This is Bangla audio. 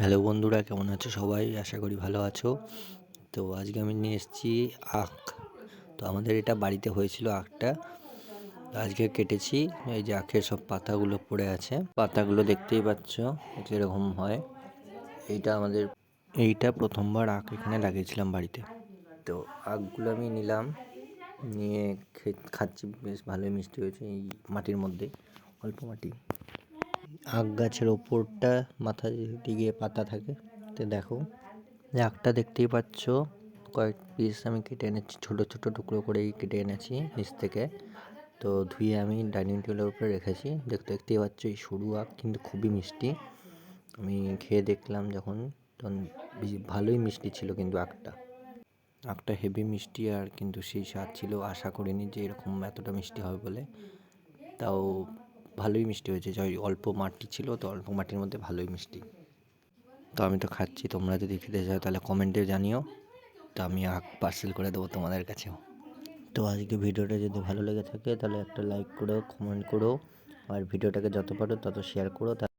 হ্যালো বন্ধুরা, কেমন আছো সবাই? আশা করি ভালো আছো। তো আজকে আমি নিয়ে এসেছি আখ। তো আমাদের এটা বাড়িতে হয়েছিল আখটা। আজকে কেটেছি, এই যে আখের সব পাতাগুলো পড়ে আছে। পাতাগুলো দেখতেই পাচ্ছ কীরকম হয়। এইটা আমাদের, এইটা প্রথমবার আখ এখানে লাগিয়েছিলাম বাড়িতে। তো আখগুলো আমি নিলাম, নিয়ে খাচ্ছি, বেশ ভালোই মিষ্টি হয়েছে এই মাটির মধ্যে, অল্প মাটি। আখ গাছের ওপরটা মাথার দিকে পাতা থাকে। তো দেখো আখটা দেখতেই পাচ্ছ, কয়েক পিস আমি কেটে এনেছি, ছোটো ছোটো টুকরো করেই কেটে এনেছি নিচ থেকে। তো ধুয়ে আমি ডাইনিং টেবিলের উপরে রেখেছি। দেখতে, দেখতেই পাচ্ছ এই সরু আখ কিন্তু খুবই মিষ্টি। আমি খেয়ে দেখলাম যখন, তখন ভালোই মিষ্টি ছিল কিন্তু আখটা আখটা হেভি মিষ্টি আর কিন্তু সেই স্বাদ ছিল। আশা করিনি যে এরকম এতটা মিষ্টি হবে বলে। তাও ভালোই মিষ্টি হয়েছে। যাই অল্প মাটি ছিল তো, অল্প মাটির মধ্যে ভালোই মিষ্টি। তো আমি তো খাচ্ছি, তোমরা যদি খেতে চাও তাহলে কমেন্টে জানিও। তো আমি পার্সেল করে দেবো তোমাদের কাছেও। তো আজকে ভিডিওটা যদি ভালো লেগে থাকে তাহলে একটা লাইক করো কমেন্ট করো। আর ভিডিওটাকে যত পারো তত শেয়ার করো।